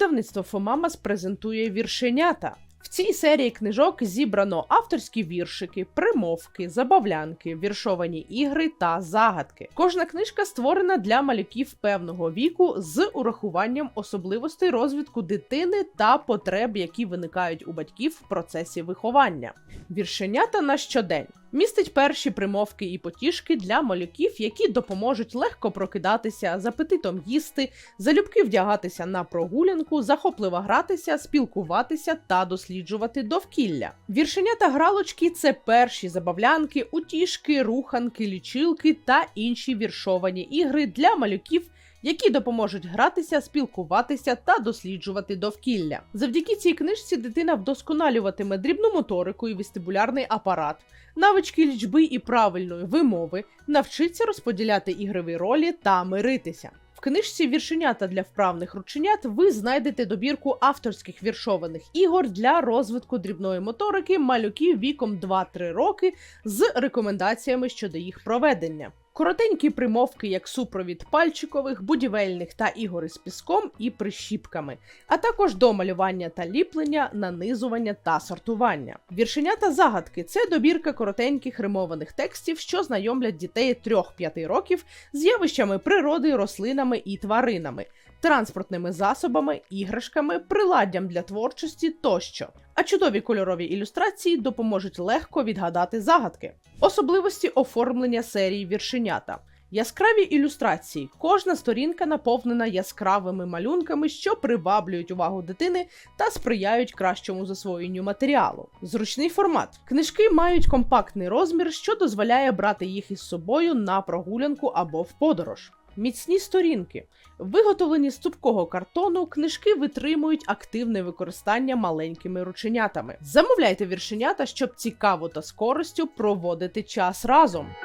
Видавництво Фомамас презентує віршенята. В цій серії книжок зібрано авторські віршики, примовки, забавлянки, віршовані ігри та загадки. Кожна книжка створена для малюків певного віку з урахуванням особливостей розвитку дитини та потреб, які виникають у батьків в процесі виховання. Віршенята на щодень містить перші примовки і потішки для малюків, які допоможуть легко прокидатися, з апетитом їсти, залюбки вдягатися на прогулянку, захопливо гратися, спілкуватися та досліджувати довкілля. Віршенята гралочки це перші забавлянки, утішки, руханки, лічилки та інші віршовані ігри для малюків. Які допоможуть гратися, спілкуватися та досліджувати довкілля. Завдяки цій книжці дитина вдосконалюватиме дрібну моторику і вестибулярний апарат, навички лічби і правильної вимови, навчиться розподіляти ігрові ролі та миритися. В книжці віршенята для вправних рученят ви знайдете добірку авторських віршованих ігор для розвитку дрібної моторики малюків віком 2-3 роки з рекомендаціями щодо їх проведення. Коротенькі примовки, як супровід пальчикових, будівельних та ігор із піском і прищіпками, а також до малювання та ліплення, нанизування та сортування. Віршенята загадки це добірка коротеньких римованих текстів, що знайомлять дітей 3-5 років з явищами природи, рослинами і тваринами, транспортними засобами, іграшками, приладдям для творчості тощо. А чудові кольорові ілюстрації допоможуть легко відгадати загадки. Особливості оформлення серії віршенята. Яскраві ілюстрації. Кожна сторінка наповнена яскравими малюнками, що приваблюють увагу дитини та сприяють кращому засвоєнню матеріалу. Зручний формат. Книжки мають компактний розмір, що дозволяє брати їх із собою на прогулянку або в подорож. Міцні сторінки. Виготовлені з цупкого картону, книжки витримують активне використання маленькими рученятами. Замовляйте віршенята, щоб цікаво та з користю проводити час разом.